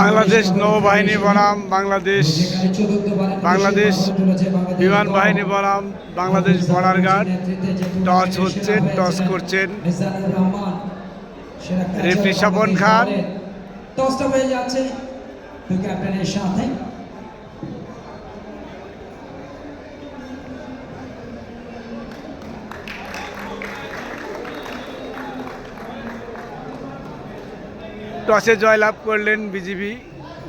বাংলাদেশ নৌবাহিনী বনাম বাংলাদেশ বাংলাদেশ বিমান বাহিনী বনাম বাংলাদেশ বর্ডার গার্ড। টস হচ্ছেন হচ্ছে টস করছেন। রেফি রেফরি স্বপন খান। টসটা হয়ে যাচ্ছে। ক্যাপ্টেনের সাথে টসে জয়লাভ করলেন বিজিবি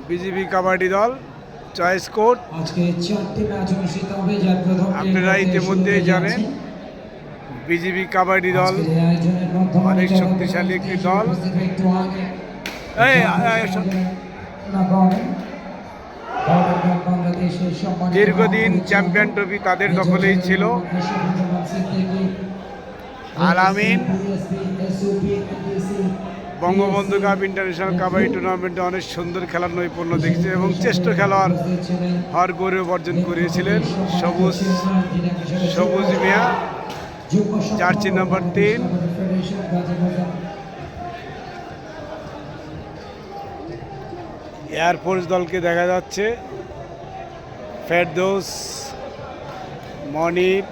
বিজিবি কাবাডি দল চয়েস কোর্ট। আপনারা ইতিমধ্যেই জানেন বিজিবি কাবাডি দল অনেক শক্তিশালী একটি দল। দীর্ঘদিন চ্যাম্পিয়ন ট্রফি তাদের দখলেই ছিল। আলামিন বঙ্গবন্ধু কাপ, ইন্টারন্যাশনাল কাবাডি টুর্নামেন্টে অনেক সুন্দর খেলার নৈপুণ্য দেখেছে এবং চেষ্ট খেলোয়াড় হওয়ার গৌরব অর্জন করিয়েছিলেন সবুজ সবুজ মিয়া, জার্সি নাম্বার তিন। এয়ারফোর্স দলকে দেখা যাচ্ছে ফেরদৌস, মনির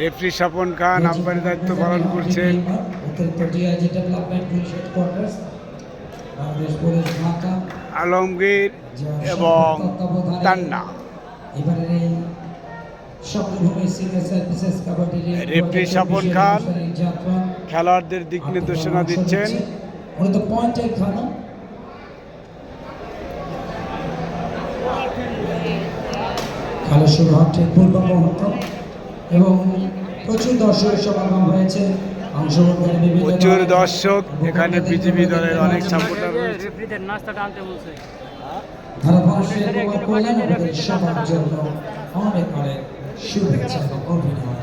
রেফরি স্বপন খান আম্পায়ারের দায়িত্ব পালন করছেন। আলমগীর এবং তান্না। রেফরি স্বপন খান। খেলোয়াড়দের দিক নির্দেশনা দিচ্ছেন। খেলা শুরু ঠিক পূর্ব মুহূর্ত। এবং প্রচুর দর্শকের সমাগম হয়েছে। প্রচুর দর্শক এখানে বিজিবি দলের অনেক পাচ্ছি। সাপোর্টার রয়েছে। রেফরিদের নাস্তাটা বলছে। ধারাভাষ্যে উপভোগ করলেন আমাদের সবার জন্য অনেক অনেক শুভেচ্ছা এবং অভিনন্দন।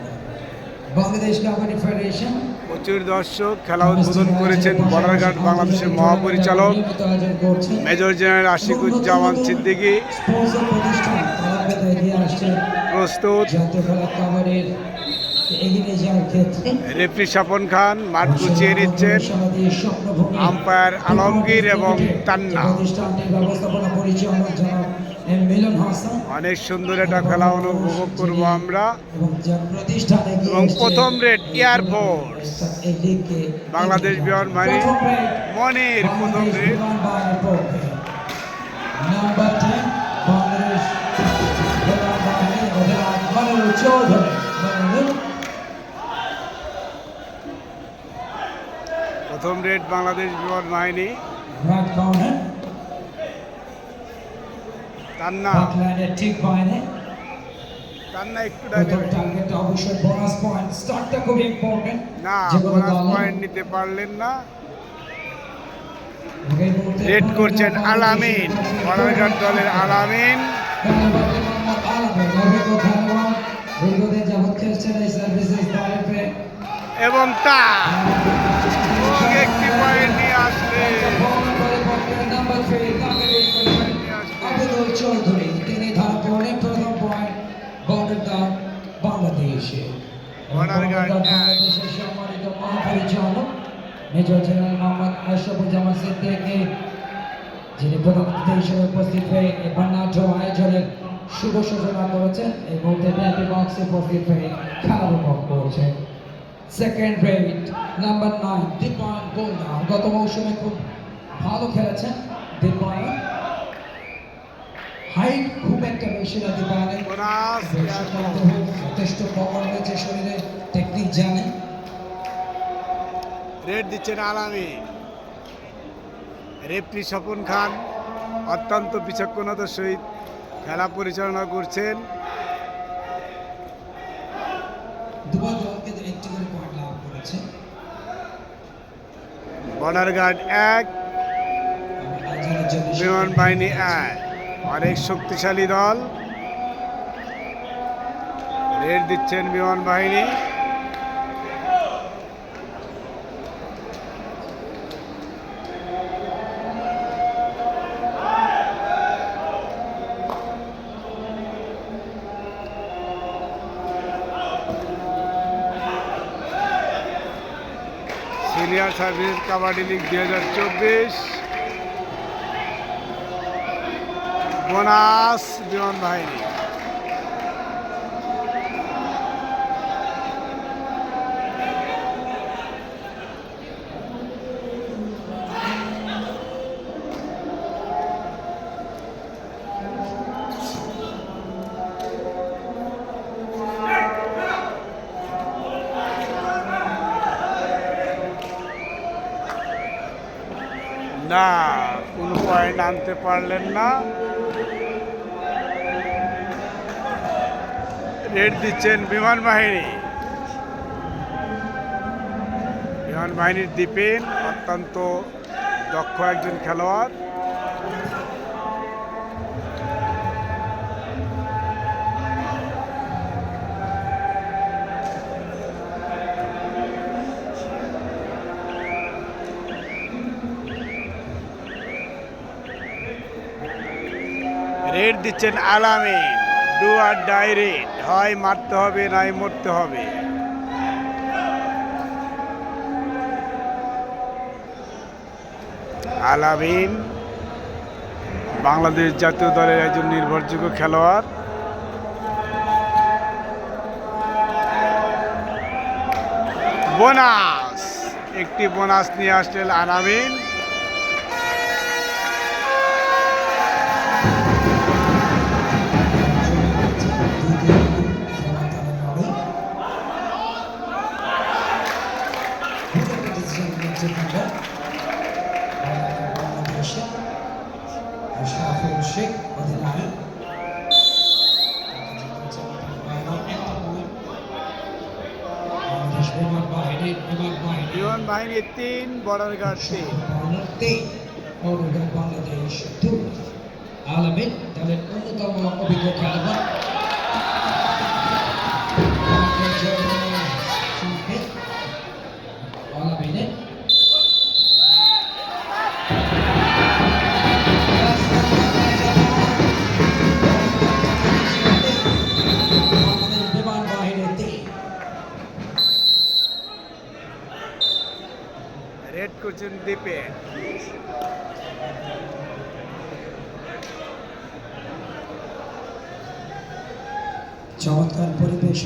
বাংলাদেশ কাবাডি ফেডারেশন প্রচুর দর্শক খেলা উদ্বোধন করেছেন বর্ডার গার্ড বাংলাদেশের মহাপরিচালক major general Ashikuzzaman Siddiqui. Sponsor প্রতিষ্ঠান তারা পেতে এগিয়ে আসছে। প্রস্তুত। এগিয়ে যাওয়ার ক্ষেত্রে রেফরি স্বপন খান মাঠ গুছিয়ে নিচ্ছেন। আম্পায়ার আলমগীর এবং তান্না। প্রতিষ্ঠানটির ব্যবস্থাপনা অনেক সুন্দর একটা খেলা অনুভব করব আমরা। এবং প্রথম রেড এই বাংলাদেশ বিমান বাহিনী মনির প্রথম রেড। রেড বাংলাদেশ বিমান বাহিনী ঠিক বাইরে একটু টার্গেট অবশ্যই বোনাস পয়েন্ট স্টার্টটা খুব ইম্পর্টেন্ট না বোনাস পয়েন্ট নিতে পারলেন না রেড করছেন আলামিন দলের আলামিন এবং তা একটি নিয়ে আসলে নাম্বার চৌধুরী তিনি ধারা পড়লেন প্রথম পয়েন্ট বর্ডার বাংলাদেশে। বাংলাদেশের সম্মানিত মহাপরিচালক মেজর জেনারেল মোহাম্মদ আশরাফুজ্জামান সিদ্দিকী যিনি প্রধান অতিথি হিসেবে উপস্থিত হয়ে এই বর্ণাঢ্য আয়োজনের শুভ সূচনা করেছেন এই মুহূর্তে ব্যাপী বক্সে উপস্থিত হয়ে খেলা উপভোগ করছেন second rate number nine Dipayan Goldar গত মৌসুমে খুব ভালো খেলেছেন দীপায়ন হাইট খুব একটা বেশি না দীপায়নের যথেষ্ট প্রবল রয়েছে শরীরে টেকনিক জানে। রেড দিচ্ছেন আলামিন রেফরি স্বপন খান অত্যন্ত বিচক্ষণতার সহিত খেলা পরিচালনা করছেন। দুবার দলকে একটি করে বর্ডার গার্ড এক বিমান বাহিনী এক। অনেক শক্তিশালী দল। রেড দিচ্ছেন বিমান বাহিনী। সিনিয়র সার্ভিস কাবাডি লিগ দুই হাজার চব্বিশ। বোনাস বিমান বাহিনী। না, কোনো পয়েন্ট আনতে পারলেন না। রেড দিচ্ছেন বিমান বাহিনী। বিমান বাহিনীর দ্বীপিন অত্যন্ত দক্ষ একজন খেলোয়াড়। রেড দিচ্ছেন আলামিন ডু আর ডাইরেক্ট। হয় মারতে হবে, নাই মরতে হবে। আলামিন বাংলাদেশ জাতীয় দলের একজন নির্ভরযোগ্য খেলোয়াড়। বোনাস। একটি বোনাস নিয়ে আসলেন আলামিন। শেখ অধিনায়ক বাংলাদেশ বাহিনীর বিমান বাহিনী বিমান বাহিনীর তিন বর্ডার গার্ড তিন বাংলাদেশ আলমিন দলের অন্যতম অভিজ্ঞ খেলোয়াড় রেড করছেন দ্বীপে চমৎকার পরিবেশ